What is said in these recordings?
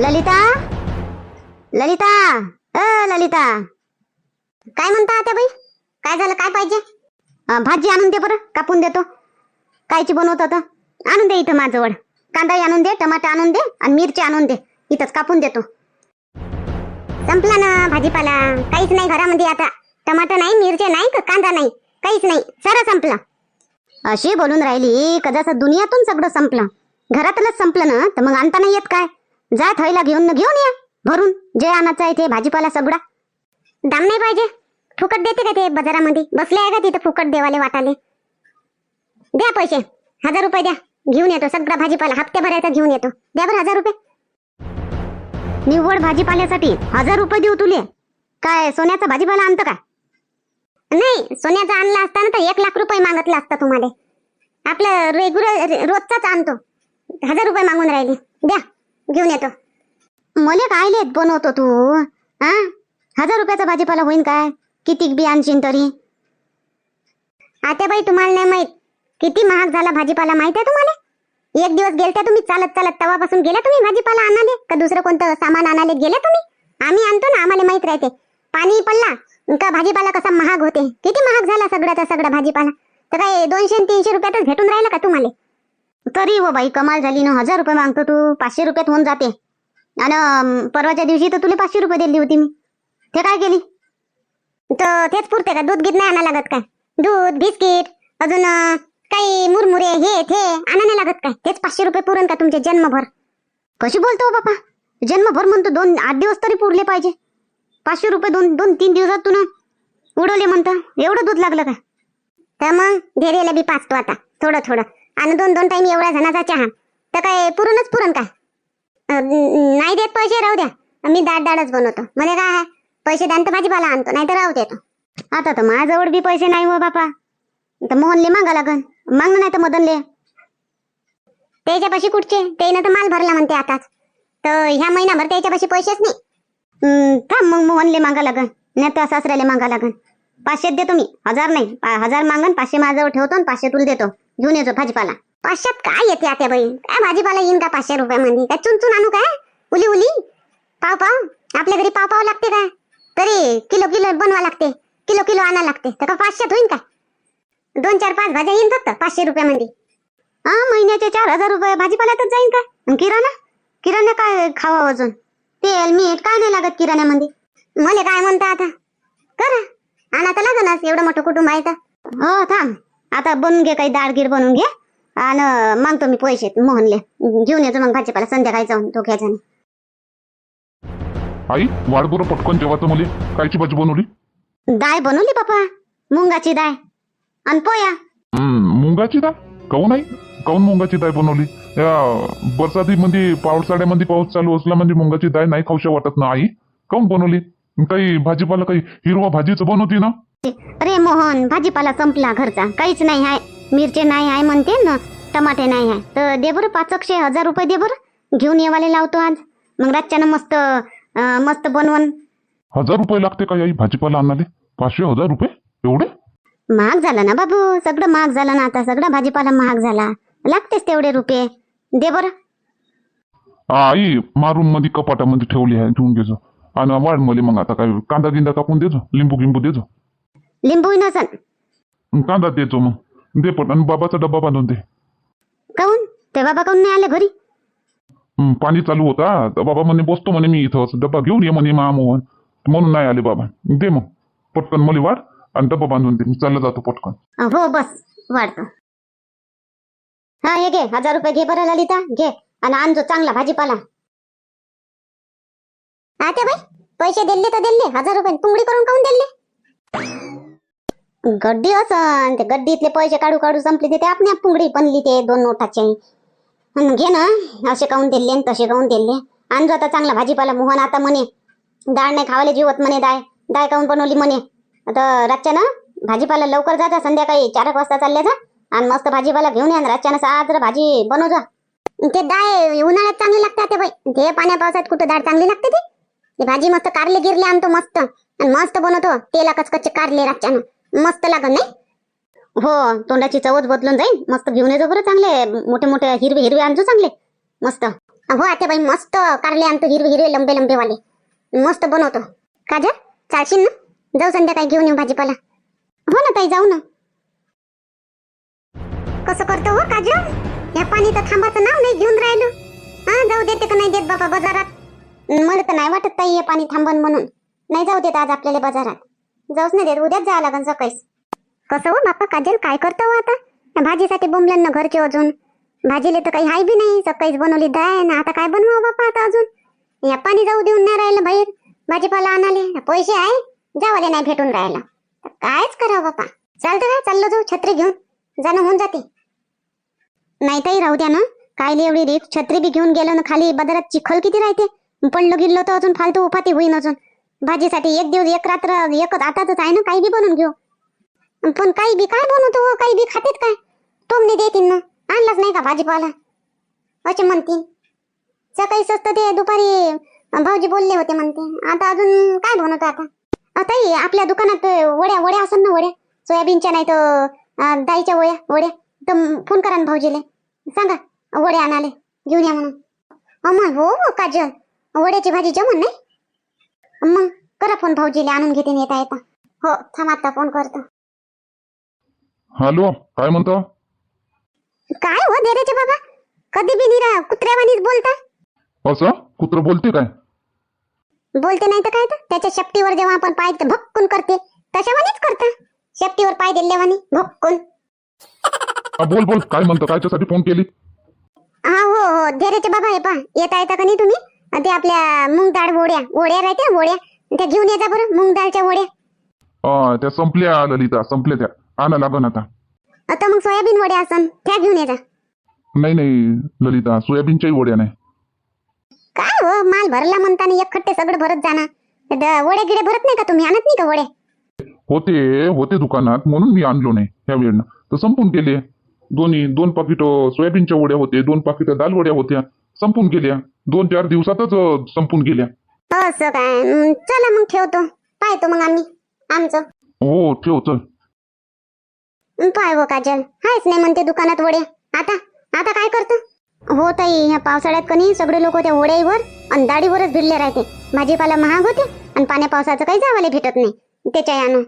ललिता? ललिता? अ ललिता. काय म्हणता आता बाई? काय झालं? काय पाहिजे? भाजी आणून दे बरं. कापून देतो. कायची बनवत होतं? आणून दे इथं माझ्याजवळ कांदाही आणून दे टमाटर आणून दे आणि मिरची आणून दे. इथंच कापून देतो. संपला ना भाजीपाला. काहीच नाही घरामध्ये आता. टमाटर नाही मिरच्या नाही कांदा नाही? काहीच नाही. सारा संपला. अशी बोलून राहिली का जसं दुनियातून सगळं संपलं. घरातलंच संपलं ना तर मग आणता नाही येत काय? जा थैला घेऊन न घेऊन या. भरून जे आणायचं आहे ते भाजीपाला सगळा. दाम नाही पाहिजे. फुकट देते का ते बाजारामध्ये? बसले आहे का तिथे फुकट देवाले वाटाले? द्या पैसे. हजार रुपये द्या. घेऊन येतो. सगळा भाजीपाला हप्त्याभराचा घेऊन येतो. द्या बरं हजार रुपये. निव्वळ भाजीपाल्यासाठी हजार रुपये देऊ तुले. काय सोन्याचा भाजीपाला आणतं का? नाही सोन्याचा आणला असता ना तर एक लाख रुपये मागितला असता तुम्हाला. आपलं रेग्युलर रोजचाच आणतो. हजार रुपये मागून राहिले. द्या. घेऊन येतो. मले काय लेत बनवतो तू हा हजार रुपयाचा भाजीपाला होईन काय? किती बी आणशीन तरी? आता बाई तुम्हाला नाही माहीत किती महाग झाला भाजीपाला माहीत आहे तुम्हाला? एक दिवस गेलत्या तुम्ही चालत चालत तवापासून गेल्या तुम्ही भाजीपाला आणाले? का दुसरं कोणतं सामान आणाले गेले तुम्ही? आम्ही आणतो ना आम्हाला माहीत राहते. पाणी पडला का भाजीपाला कसा महाग होते? किती महाग झाला सगळ्याचा सगळा भाजीपाला? तर काय दोनशे तीनशे रुपयातच भेटून राहिला का तुम्हाला? तरी हो बाई कमाल झाली ना. हजार रुपये मागतो तू. पाचशे रुपयात होऊन जाते. आणि परवाच्या दिवशी तर तुला पाचशे रुपये दिली होती मी. ते काय केली? तर तेच पुरते का? दूध गीत नाही आणा लागत काय? दूध बिस्किट अजून काही मुरमुरे हे ते आणा नाही लागत काय? तेच पाचशे रुपये पुरण का तुमचे जन्मभर? कशी बोलतो हो बापा? जन्मभर म्हणतो दोन आठ दिवस तरी पुरले पाहिजे. पाचशे रुपये दोन दोन तीन दिवसात तू उडवले म्हणतं. एवढं दूध लागलं का तर मग धैर्याला बी पाचतो आता. थोडं थोडं. आणि दोन दोन टाइम एवढ्या जणाचा चहा. तर काय पुरणच पुरण का? नाही देत पैसे राहू द्या. मी दाट दाडच बनवतो. मला काय आहे? पैसे द्यान तर भाजीपाला आणतो नाही तर राहू देतो. आता तर माझ्याजवळ बी पैसे नाही हो बापा. तर मोहनले मागा लागन. मागणं नाही तर मदनले. त्याच्यापाशी कुठचे? त्यानं तर माल भरला म्हणते आताच. तर ह्या महिनाभर त्याच्यापाशी पैसेच नाही. थांब मग मोहनले मागा लागन. नाही तर सासऱ्याला मागा लागन. पाचशे देतो मी. हजार नाही पा- हजार मागन पाचशे माझ्याजवळ ठेवतो आणि पाचशे तुला देतो. घेऊन येतो भाजीपाला. पाचशेत काय येते आता बाई? काय भाजीपाला येईन का पाचशे रुपयामध्ये? काय चुनचून आणू काय? उली उली? पाव पाव? आपल्या घरी पाव पाव लागते का तरी किलो किलो बनवा लागते. किलो किलो आणा लागते. तर का पाचशेत होईन काय? दोन चार पाच भाज्या येईन फक्त पाचशे रुपयामध्ये. हा महिन्याचे चार हजार रुपये भाजीपाल्यातच जाईन काय किराणा? किराणा काय खावा अजून? तेल मीठ काय नाही लागत किराण्यामध्ये? मला काय म्हणता आता? करा. आणा तर लागनच एवढं मोठं कुटुंब आहे तर. हो थांब. आता बनवून घे काही डाळगीर बनवून घे. आणि मागतो मी पैसे मोहनले. घेऊन येतो मग भाजीपाला संध्याकाळी जाऊन दोघ्या आई वाढ बरं पटकन जेवायचं मुली. कायची भाजी बनवली? डाळ बनवली बापा मुंगाची डाळ. आणि पोया. मुंगाची डाळ? काऊन आई? काऊन मुंगाची डाळ बनवली? या बरसातीमध्ये पावसाळ्यामध्ये पाऊस चालू असला म्हणजे मुंगाची डाळ नाही खाऊशा वाटत ना आई? काऊन बनवली? काही भाजीपाला काही हिरवा भाजीचं बनवती ना? अरे मोहन भाजीपाला संपला घरचा. काहीच नाही आहे. मिरचे नाही आहे म्हणते ना टमाटे नाही आहे. तर दे बरं पाचकशे हजार रुपये दे बरं. घेऊन येवाले लावतो आज. मग रातच्यानं मस्त अं, मस्त बनवून. हजार रुपये लागते का आई भाजीपाला आणणारे पाचशे हजार रुपये? एवढे? महाग झाला ना बाबू? सगळं महाग झालं ना आता. सगळा भाजीपाला महाग झाला. लागतेच तेवढे रुपये. दे बरं. आई मारून मध्ये कपाटामध्ये ठेवली आहे. घेऊन घेजो आणि वाढ मला मग आता काय कांदा गिंदा कापून देजो लिंबू गिंबू देजो लिंबू नसन कांदा देतो मग दे पण आणि बाबाचा डब्बा बांधून दे काऊन ते बाबा काऊन नाही आले घरी हं, पाणी चालू होता तर बाबा म्हणे बसतो म्हणे मी इथं डब्बा घेऊन ये म्हणे महामोहन म्हणून नाही आले बाबा दे मग पटकन मला वाढ आणि डब्बा बांधून दे मी चालला जातो पटकन हो बस वाढतो हा हे घे हजार रुपये घे बरं ललिता घे आणि आणजो चांगला भाजीपाला आता बाई पैसे दिले तर दिले हजार रुपये पुंगडी करून काऊन दिले? गड्डी असन ते गड्डीतले पैसे काढू काढू संपले ते आपण पुंगडी बनली ते दोन नोटाचे. घे ना असे काऊन दिले तसे काऊन दिले? आणजो आता चांगला भाजीपाला मोहन आता म्हणे डाळ नाही खावाले जीवत म्हणे दाय डाळ काऊन बनवली म्हणे? आता रातच्या ना भाजीपाला लवकर जा संध्याकाळी चार एक वाजता चालले जा आणि मस्त भाजीपाला घेऊन या रातच्या रातच्यानं आज भाजी बनव जा. ते दाय उन्हाळ्यात चांगली लागते ते बाई ते पाण्या पावसात कुठं डाळ चांगली लागते ते? ती भाजी मस्त कारले गिरले आणतो मस्त. आणि मस्त बनवतो तेला कचकचे कारले रातच्यानं. मस्त लागत नाही? हो तोंडाची चवच बदलून जाईल मस्त घेऊन येतो बरं चांगले. मोठे मोठे हिरवे हिरवे आणतो चांगले. मस्त. हो आता बाई मस्त कारले आणतो हिरवे हिरवे लंबे लंबे वाले. मस्त बनवतो. काजल चालशील ना? जाऊ संध्याकाळी घेऊन येऊ भाजीपाला. हो ना ताई जाऊ ना. कसं करतो हो काजल? या पाणी तर थांबाचं नाव नाही घेऊन राहिलो. हा जाऊ देते का नाही देत बाबा बाजारात? मला तर नाही वाटत ताई हे पाणी थांबन म्हणून. नाही जाऊ देत आज आपल्याला बाजारात. जाऊच नाही देत उद्याच जावं लागेल सकाळीच. कसं हो बाप्पा काजल काय करतो हो आता? भाजीसाठी बोंबलं ना घरचे अजून. भाजीले तर काही हाय बी नाही सकाळीच बनवली दाय ना आता काय बनवावं बाप्पा आता अजून? या पाणी जाऊ देऊन नाही राहिलं बाहेर. भाजीपाला आणाले पैसे आहे जावाले नाही भेटून राहिलं. कायच करावं बाप्पा? चालतं का चाललो जाऊ छत्री घेऊन. जाणं होऊन जाते. नाही ताई राहू द्या ना. कायले एवढी रिक्स छत्री बी घेऊन गेलो ना खाली बाजारात चिखल किती राहते? पडलं गिरलो तर अजून फालतू उपाती होईन अजून. भाजीसाठी एक दिवस एक रात्र एकच आताच आहे ना काही बी बनवून घेऊ. पण काही बी काय बनवतो हो, काही बी खातेत काय? टोमणे देतील ना. आणलाच नाही का भाजीपाला? असे म्हणतील सकाळी स्वस्त ते दुपारी भाऊजी बोलले होते म्हणते. आता अजून काय बनवतो आता? आताही आपल्या दुकानात वड्या वड्या असन ना वड्या? सोयाबीनच्या नाही तर दाईच्या वड्या वड्या? तर फोन करा ना भाऊजीले. सांगा वड्या आणाले घेऊन या म्हणून. अमल हो हो काजल. वड्याची भाजी जमन नाही? मग करा फोन भाऊजीले आणून घेते येता येता. हो थांब आता फोन करतो. हॅलो काय म्हणतो? काय हो देरेचे बाबा? कधी बी निरा कुत्र्यावानीच बोलता? असं? कुत्र बोलते काय? बोलते नाही तर काय तर? त्याच्या शेपटीवर जेव्हा आपण पाय भक्कून करते तशावानीच करता. शेपटीवर पाय दिल्यावानी भक्कून. हा, बोल बोल काय म्हणतो? कायच्यासाठी फोन केली? हा हो हो धैर्याचे बाबा हे पा येता येता का नाही तुम्ही? ते आपल्या मूग डाळ वड्या वड्या राहते वड्या. त्या घेऊन येता बरं मूग डाळच्या वड्या. अं, त्या संपल्या ललिता संपल्या त्या. आणा लागन आता. आता मग सोयाबीन वड्या असन त्या घेऊन येता नाही नाही ललिता सोयाबीनच्याही वड्या नाही. काय हो माल भरला म्हणताना एक खट्टे सगळं भरत जाणार. वड्या गिडे भरत नाही का तुम्ही? आणत नाही का वड्या? होते होते दुकानात म्हणून मी आणलो नाही ह्या वेळेनं. तर संपून गेले. दोन्ही दोन पाकिट सोयाबीनच्या वड्या होते दोन पाकिट दाल वड्या होत्या. संपून गेल्या. दोन चार दिवसातच अं, संपून गेल्या. असं काय? हं, चला मग ठेवतो. पाहतो मग आम्ही. आमचं. हो ठेव चल. हं, पाय हो काजल. हायच नाही म्हणते दुकानात वड्या आता? आता काय करतो? हो ताई ह्या पावसाळ्यात कनी सगळे लोक त्या वड्याईवर आणि दाढीवरच भिडले राहते. भाजीपाला महाग होते आणि पाण्या पावसाचं काही जावाले भेटत नाही. त्याच्या यानं.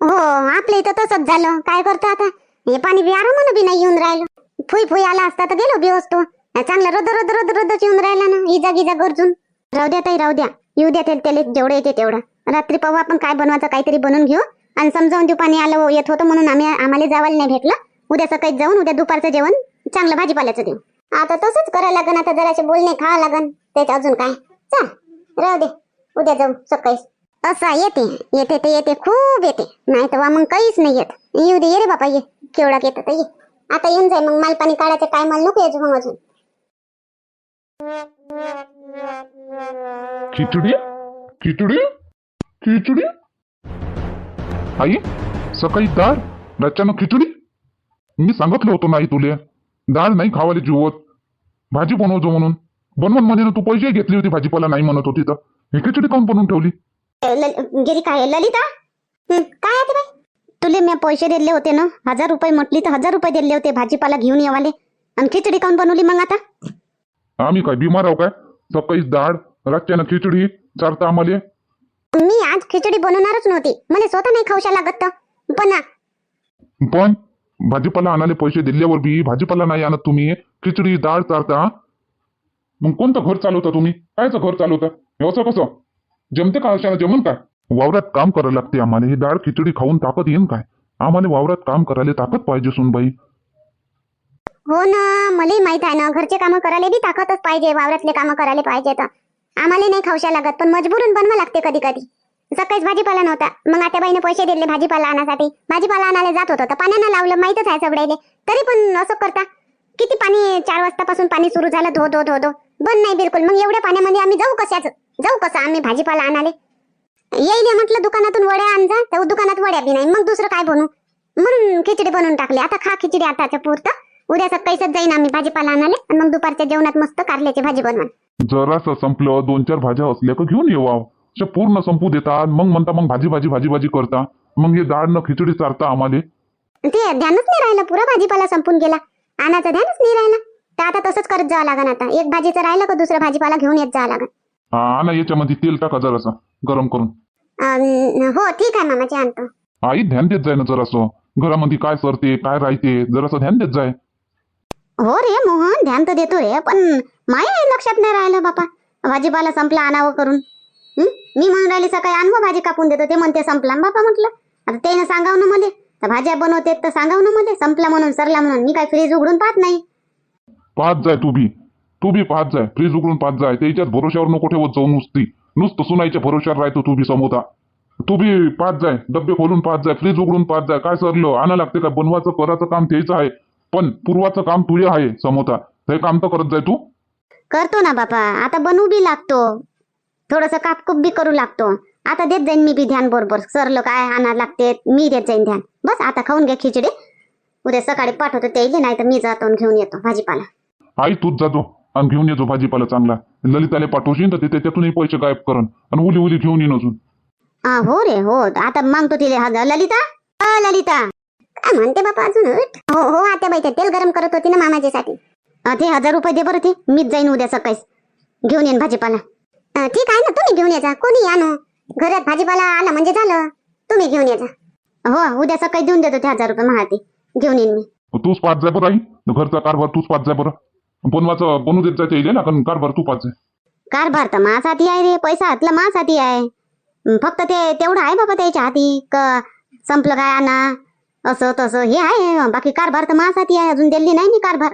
हो आपल्या इथं तसंच झालं. काय करतो आता? हे पाणी बी आरामानं बी नाही येऊन राहिलं. फुई फुई आला असता तर गेलो बी असतो. चांगला रोद रोद रोद रदच येऊन राहिला ना. इजा गिजा गरजून. राहू द्या ताई राहू द्या. येऊ द्या त्याला त्याला जेवढं येते तेवढं. रात्री पाहू आपण काय बनवायचं काहीतरी बनवून घेऊ. आणि समजावून देऊ पाणी आलं येत होतं म्हणून आम्ही आम्हाला जावायला नाही भेटलं. उद्या सकाळी जाऊन उद्या दुपारचं जेवण चांगलं भाजीपाल्याचं देऊ. आता तसंच करायला लागन आता जराशे बोलणे खावं लागन. त्याच्या अजून काय? चल राहू दे. उद्या जाऊ सकाळी. असं येते येते ते येते खूप येते. नाही तर मग काहीच नाही येत. येऊ दे ये रे बापा ये. केवढा येतं तर ये. आता येऊन जाय मग मालपाणी काय टायमाला नको यायचं मग अजून. खिचडी खिचडी खिचडी आई सकाळी दार रातच्यानं खिचडी? मी सांगितलं होतो नाही तुले. डाळ नाही खावाले जीवत. भाजी बनवतो म्हणून. बनवून म्हणजे ना तू पैसे घेतली होती भाजीपाला नाही म्हणत होती तर. हे खिचडी काऊन बनवून ठेवली? गेली काय? ललिता? काय आहे ते बाई? तुले मी पैसे दिले होते ना? हजार रुपये म्हटली तर हजार रुपये दिले होते भाजीपाला घेऊन येवाले. आणि खिचडी काऊन बनवली मग आता? आम्ही काय बिमार आहो काय? सकाळी डाळ रातच्यानं खिचडी चारता आम्हाला. मी आज खिचडी बनवणारच नव्हती. मला स्वतः नाही खाऊशा लागत. तर पण पण भाजीपाला आणाले पैसे दिल्यावर बी भाजीपाला नाही आणत तुम्ही. खिचडी डाळ चारता. मग कोणतं घर चालवता तुम्ही? कायचं घर चालवता? हे असं कसं? जमते का अशानं जमन काय वावरात काम करायला लागते आम्हाला. ही डाळ खिचडी खाऊन ताकद येईन काय? आम्हाला वावरात काम करायला ताकद पाहिजे सुनबाई. हो ना मलाही माहीत आहे ना घरचे कामं करायला बी ताकदच पाहिजे वावरातले कामं करायला पाहिजे तर. आम्हाला नाही खाऊशा लागत पण मजबूरून बनवा लागते कधी कधी सकाळीच भाजीपाला नव्हता मग आता बाईने पैसे दिले भाजीपाला आणण्यासाठी भाजीपाला आणायला जात होतं तर पाण्यानं लावलं माहितच आहे सगळ्याले तरी पण असं करता. किती पाणी चार वाजतापासून पाणी सुरू झालं धो धो धो धो. बंद नाही बिलकुल मग एवढ्या पाण्यामध्ये आम्ही जाऊ कशाच? जाऊ कसं आम्ही भाजीपाला आणाले? येईल म्हटलं दुकानातून वड्या आणजा तर दुकानात वड्या बी नाही मग दुसरं काय बनवू म्हणून खिचडी बनवून टाकली आता खा खिचडी आताच्या पुरतं. उद्या सकाळीच जाईन आम्ही भाजीपाला आणाले आणि मग दुपारच्या जेवणात मस्त कारल्याची भाजी बनवा जरासं संपलं दोन चार भाज्या असल्या का घेऊन येवा पूर्ण संपू देतात मग म्हणता मग भाजी भाजी भाजी भाजी करता. मग हे डाळ न खिचडी चारता आम्हाला. ते ध्यानच नाही राहिलं पुरा भाजीपाला संपून गेला. आणाचं ध्यानच नाही राहिलं. तर आता तसंच करत जावं लागन आता. एक भाजीचं राहिलं का दुसरं भाजीपाला घेऊन येत जावं लागन? हा ना याच्यामध्ये तेल टाका जरासं गरम करून. अं, हो ठीक आहे मामाची आणतो. आई ध्यान देत जाय ना जरासं. घरामध्ये काय सरते काय राहते जरासं ध्यान देत जाय. हो रे मोहन ध्यान तर देतो रे पण माया लक्षात नाही राहिलं बापा. भाजीपाला संपला आणावं करून. मी म्हणून राहिली सकाळी आणवं भाजी कापून देतो? ते म्हणते संपला बापा म्हटलं. आता त्यानं सांगावं ना मध्ये तर भाज्या बनवते तर सांगावं ना मध्ये संपला म्हणून सरला म्हणून. मी काय फ्रीज उघडून पाहत नाही. पाहत जाय तू बी. तू बी पाहत जाय. फ्रीज उघडून पाहत जाय. त्याच्यात भरोशावर नको ठेवत जाऊ नुसती. नुसतं सुनाईच्या भरोश्यावर राहतो तू बी समोता. तू बी पाहत जाय. डब्बे खोलून पाहत जाय. फ्रीज उघडून पाहत जाय. काय सरलं? आणा लागते का? बनवायचं करायचं काम त्याचं आहे. पण पूर्वाचं काम तुझे आहे समोता. हे काम तर करत जाय तू. करतो ना बापा. आता बनवू बी लागतो. थोडस कापकूप बी करू लागतो. आता देत जाईन मी बी ध्यान बरोबर. सरलं काय आणा लागते मी देत जाईन ध्यान. बस आता खाऊन घ्या खिचडी. उद्या सकाळी पाठवतो ते नाही तर मी जातो आणि घेऊन येतो भाजीपाला. आई तूच जातो आणि घेऊन येतो भाजीपाला चांगला. ललिताला पाठवशील तर ते त्याच्यातूनही पैसे गायब करण. आणि उली उली घेऊन येईन अजून. हा हो रे हो. आता मागतो तिले हजार. ललिता? अ ललिता! म्हणते बापा अजून? उठ. हो हो आता बाई ते तेल गरम करत होती ना मामाजीसाठी. अ, ते हजार रुपये दे बरं ते. मीच जाईन उद्या सकाळीच. घेऊन येईन भाजीपाला. अ, ठीक आहे ना तुम्ही घेऊन ये जा. कोणी या ना? घरात भाजीपाला आला म्हणजे झालं. तुम्ही घेऊन ये जा. हो उद्या सकाळी देऊन देतो ते हजार रुपये महाती. घेऊन येईन मी. तूच पाच जाय बरं आई. घरचा कारभार तूच पाच जाय बरं. बनवाचं बनवू देत जायचं येईल ना कारण कारभार तू पाच जाय. कारभार तर माझ्यासाठी आहे रे पैसा हातला माझ्यासाठी आहे. हं, फक्त ते तेवढं आहे बाबा त्याच्या हाती. क संपलं काय आणा? असं तसं हे आहे बाकी कारभार तर माझ्यासाठी आहे अजून दिल्ली नाही मी कारभार.